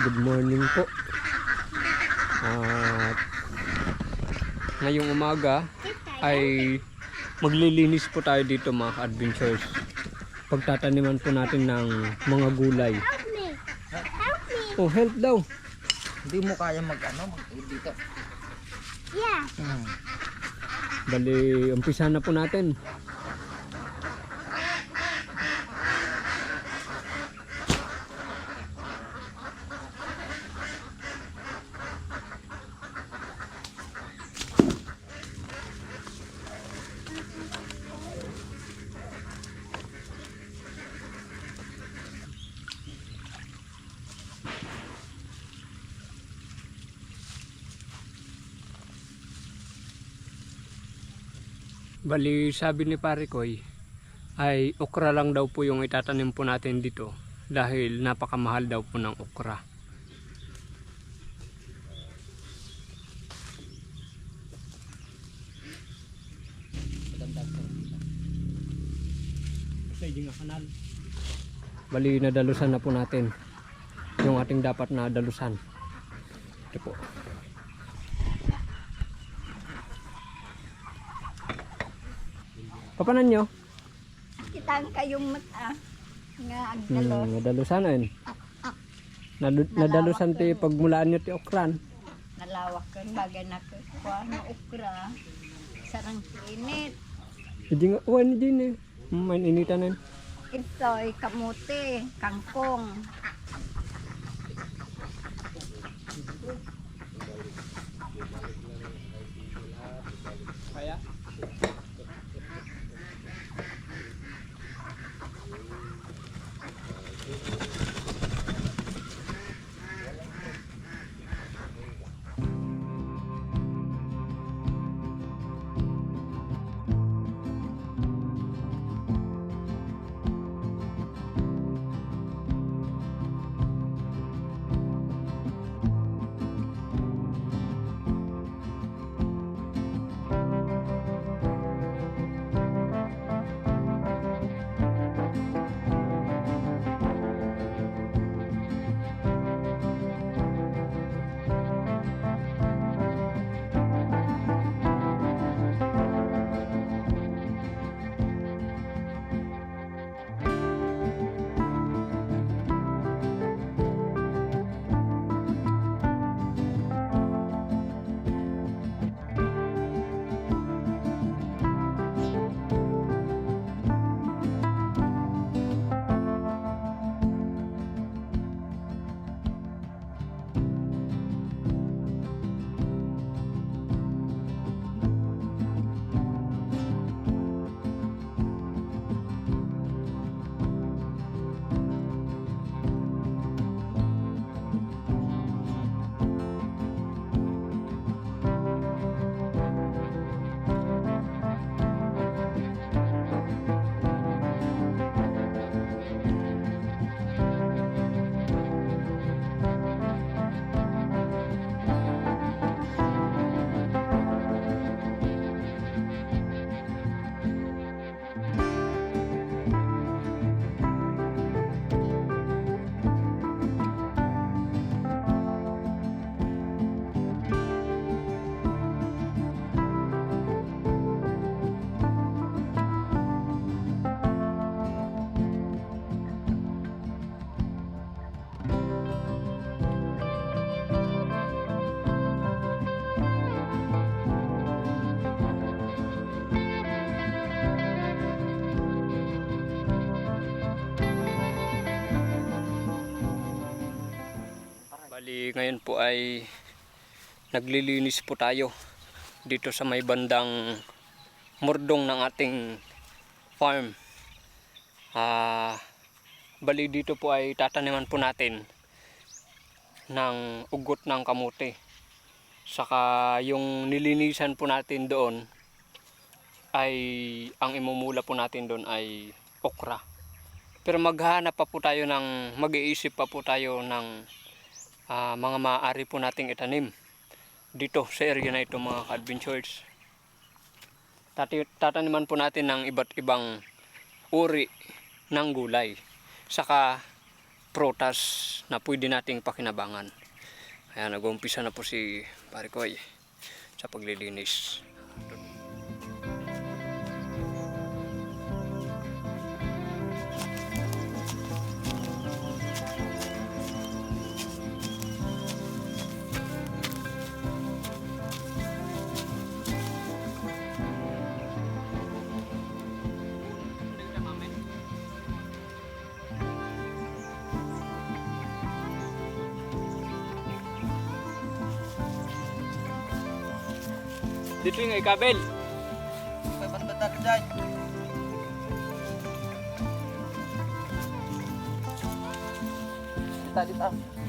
good morning po. At ngayong umaga ay maglilinis po tayo dito mga adventures. Pagtataniman po natin ng mga gulay. Oh, help daw. Hindi mo kaya mag ano, dito. Yeah. Hmm. Bali, umpisa na po natin. Bali, sabi ni pare Koy, ay okra lang daw po yung itatanim po natin dito dahil napakamahal daw po ng okra. Bali, nadalusan na po natin yung ating dapat na dalusan. Ito po. Papanan nyo? Kita kayong mata. Nga ang Hmm, nadalusan ayun. Nadu- nadalusan ti pagmulaan nyo ti okran. Nalawak kang bagay na kuha ng ukra. Sarang init. Hindi nga, uwan din eh. Hmm, Main initan na yun. Ito'y kamuti, kangkong. Kaya? Ngayon po ay naglilinis po tayo dito sa may bandang murdong ng ating farm. Ah, bali dito po ay tataniman po natin ng ugot ng kamote. Saka yung nilinisan po natin doon ay ang imumula po natin doon ay okra. Pero maghanap pa po tayo ng mag-iisip pa po tayo ng ah, mga maaari po nating itanim dito sa area na ito mga ka-adventures. Tataniman po natin ng iba't ibang uri ng gulay. Saka prutas na pwede nating pakinabangan. Kaya nag-uumpisa na po si Parikoy sa paglilinis. Dito yung ikabel. May banbata ka dyan. Dito, dito.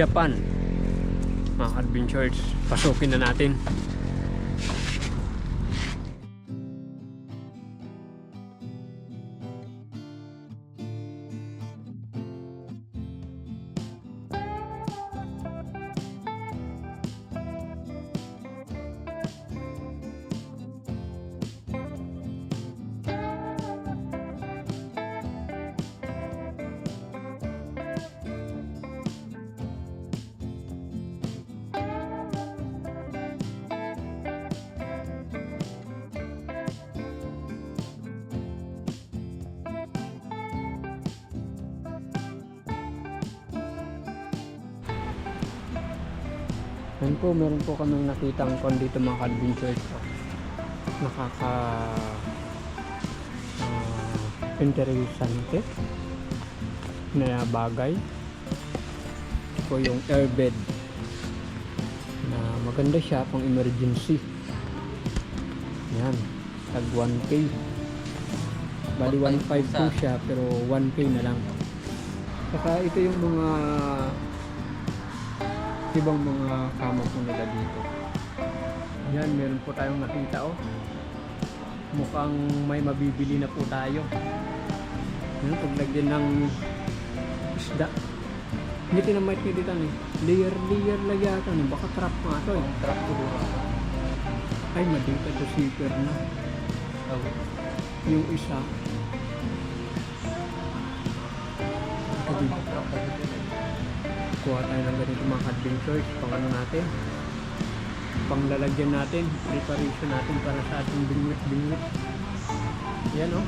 Japan. Mga adventures, pasukin na natin. Yan po, meron po kaming nakitang kon dito mga adventures po. Nakaka uh, interesante na bagay. Ito po yung airbed na maganda siya pang emergency. Yan, tag 1K. Bali 1.5 po siya pero 1K na lang. Saka ito yung mga ibang mga kama po nila dito. Yan, meron po tayong nakita oh. Mukhang may mabibili na po tayo. Yan, paglagyan ng isda. Hindi tinamite nyo dito eh. Layer, layer lang yata. eh. Baka trap nga to eh. Trap ko doon. Ay, madita to zipper na. Oh. Yung isa. Ito dito. Kuha tayo ng ganito mga adventures pang ano natin pang lalagyan natin preparation natin para sa ating bingwit bingwit yan oh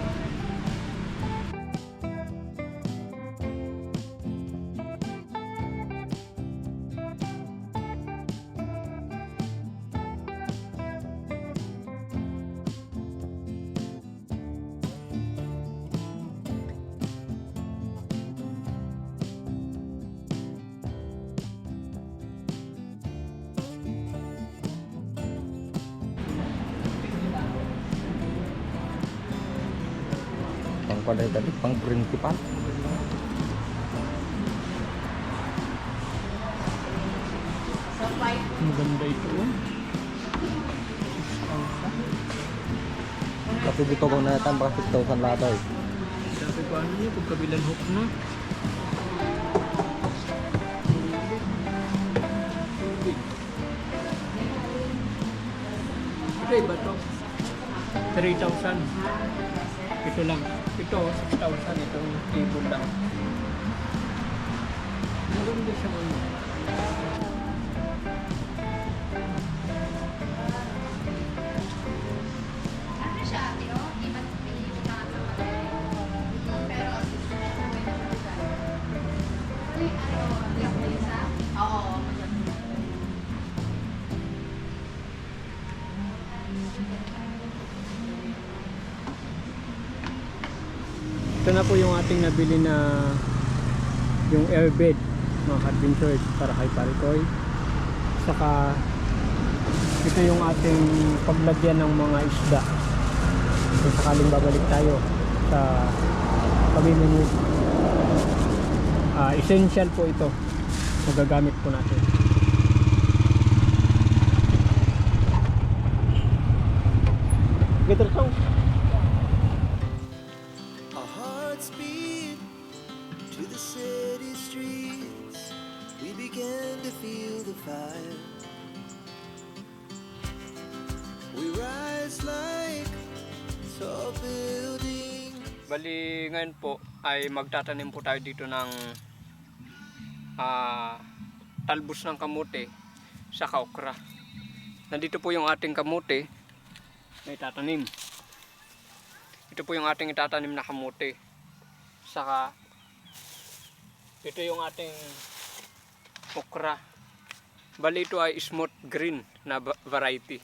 pa dahil dati pang principal maganda ito oh. kasi dito kung natan baka 6,000 lahat eh sabi ko ano niya kung kabilang hook na. Okay, ba to? 3,000. Ito lang. Ito, 6,000. Itong table lang. Maganda siya man. Ito na po yung ating nabili na yung airbed mga adventures para kay Parikoy. Saka ito yung ating paglagyan ng mga isda. Kung sakaling babalik tayo sa pamimili. Ah, essential po ito. Magagamit po natin. Gator song. Bali ngayon po ay magtatanim po tayo dito ng ah, talbos ng kamote sa okra. Nandito po yung ating kamote na itatanim. Ito po yung ating itatanim na kamote. Saka ito yung ating okra. Bali ito ay smooth green na variety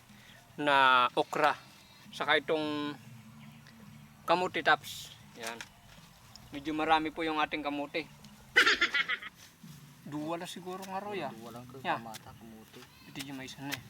na okra. Saka itong kamuti tops. Yan. Medyo marami po yung ating kamuti. Duwa na siguro nga roy ah. Walang Yeah. mata kamuti. Ito yung may isa na eh.